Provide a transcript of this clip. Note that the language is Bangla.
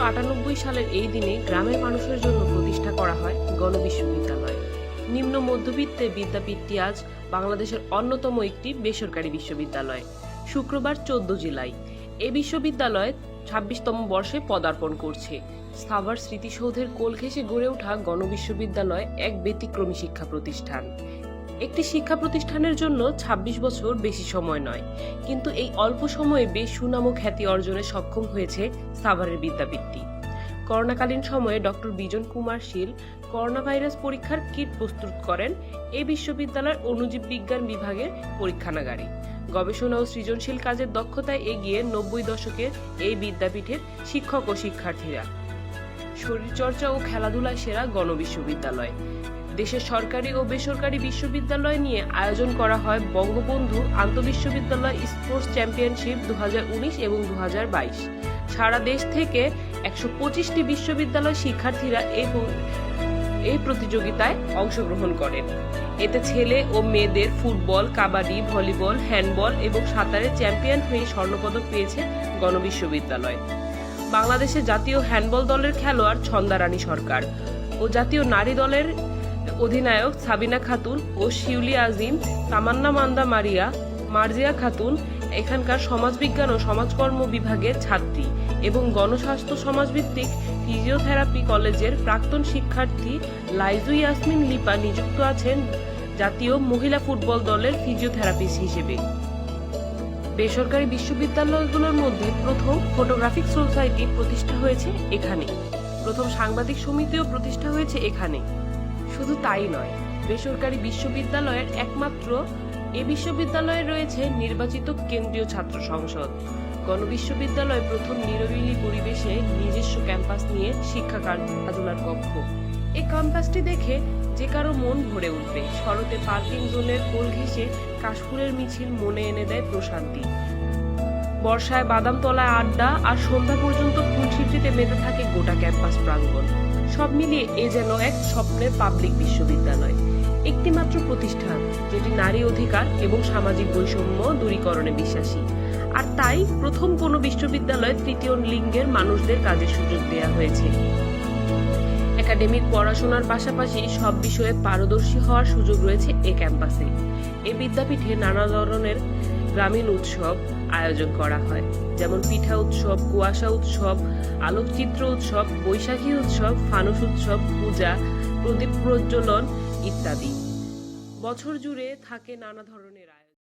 আটানব্বই সালের এই দিনে গ্রামের মানুষের জন্য প্রতিষ্ঠা করা হয় গণবিশ্ববিদ্যালয়। নিম্ন মধ্যবিত্তে বিদ্যাপীঠটি আজ বাংলাদেশের অন্যতম একটি বেসরকারি বিশ্ববিদ্যালয়। শুক্রবার চোদ্দ জুলাই। এ বিশ্ববিদ্যালয় ছাব্বিশতম বর্ষে পদার্পণ করছে। সাভার স্মৃতিসৌধের কোল ঘেঁষে গড়ে ওঠা গণবিশ্ববিদ্যালয় এক ব্যতিক্রমী শিক্ষা প্রতিষ্ঠান। একটি শিক্ষা প্রতিষ্ঠানের জন্য ২৬ বছর বেশি সময় নয়। কিন্তু এই অল্প সময়ে বেশ সুনাম ও খ্যাতি অর্জনে সক্ষম হয়েছে সাভারের বিদ্যাপীঠটি করোনাকালীন সময়ে doctor Bijon Kumar Sil corona virus পরীক্ষার কিট প্রস্তুত করেন এই বিশ্ববিদ্যালয়ের অণুজীব বিজ্ঞান বিভাগের পরীক্ষানাগারে। গবেষণা ও সৃজনশীল কাজের দক্ষতায় এগিয়ে নব্বই দশকের এই বিদ্যাপীঠের শিক্ষক ও শিক্ষার্থীরা। শরীরচর্চা ও খেলাধুলায় সেরা গণবিশ্ববিদ্যালয়। দেশের সরকারি ও বেসরকারি বিশ্ববিদ্যালয় নিয়ে আয়োজন করা হয় বঙ্গবন্ধু আন্তঃবিশ্ববিদ্যালয় স্পোর্টস চ্যাম্পিয়নশিপ দুহাজার উনিশ এবং দু হাজার বাইশ। সারা দেশ থেকে একশো পঁচিশটি বিশ্ববিদ্যালয় শিক্ষার্থীরা প- এই প্রতিযোগিতায় অংশগ্রহণ করেন। এতে ছেলে ও মেয়েদের ফুটবল, কাবাডি, ভলিবল, হ্যান্ডবল এবং সাঁতারে চ্যাম্পিয়ন হয়ে স্বর্ণপদক পেয়েছে গণবিশ্ববিদ্যালয়। বাংলাদেশের জাতীয় হ্যান্ডবল দলের খেলোয়াড় ছন্দারানী সরকার ও জাতীয় নারী দলের অধিনায়ক সাবিনা খাতুন ও শিউলি আজিম, তামান্না মান্দা মারিয়া, মার্জিয়া খাতুন এখানকার সমাজবিজ্ঞান ও সমাজকর্ম বিভাগের ছাত্রী এবং গণস্বাস্থ্য সমাজভিত্তিক ফিজিওথেরাপি কলেজের প্রাক্তন শিক্ষার্থী লাইজু ইয়াসমিন লিপা নিযুক্ত আছেন জাতীয় মহিলা ফুটবল দলের ফিজিওথেরাপিস্ট হিসেবে। বেসরকারি বিশ্ববিদ্যালয়গুলোর মধ্যে প্রথম ফটোগ্রাফিক সোসাইটি প্রতিষ্ঠা হয়েছে এখানে। প্রথম সাংবাদিক সমিতিও প্রতিষ্ঠা হয়েছে এখানে। শুধু তাই নয়, বেসরকারি বিশ্ববিদ্যালয়ের একমাত্র এ বিশ্ববিদ্যালয়ে রয়েছে নির্বাচিত কেন্দ্রীয় ছাত্র সংসদ। গণবিশ্ববিদ্যালয় প্রথম নিরবিলি পরিবেশে নিজস্ব ক্যাম্পাস নিয়ে শিক্ষা খেলাধুলার কক্ষ। এই ক্যাম্পাসটি দেখে যে কারও মন ভরে উঠবে। শরতে পার্কিং জোনের কোল ঘেঁষে কাশফুলের মিছিল মনে এনে দেয় প্রশান্তি। বর্ষায় বাদাম তলায় আড্ডা আর সন্ধ্যা পর্যন্ত ফুলসিটিতে মেতে থাকে গোটা ক্যাম্পাস প্রাঙ্গণ। সব মিলিয়ে এ যেন এক স্বপ্নের পাবলিক বিশ্ববিদ্যালয়। একটি মাত্র প্রতিষ্ঠান, যেটি নারী অধিকার এবং সামাজিক বৈষম্য দূরীকরণে বিশ্বাসী। আর তাই প্রথম কোনো বিশ্ববিদ্যালয়ে তৃতীয় লিঙ্গের মানুষদের কাজের সুযোগ দেওয়া হয়েছে। একাডেমিক পড়াশোনার পাশাপাশি সব বিষয়ে পারদর্শী হওয়ার সুযোগ রয়েছে এ ক্যাম্পাসে। এ বিদ্যাপীঠে নানা ধরনের গ্রামীণ উৎসব আয়োজন করা হয়। যেমন পিঠা উৎসব, কুয়াশা উৎসব, আলোকচিত্র উৎসব, বৈশাখী উৎসব, ফানুস উৎসব, পূজা, প্রদীপ প্রজ্বলন ইত্যাদি। বছর জুড়ে থাকে নানা ধরনের আয়োজন।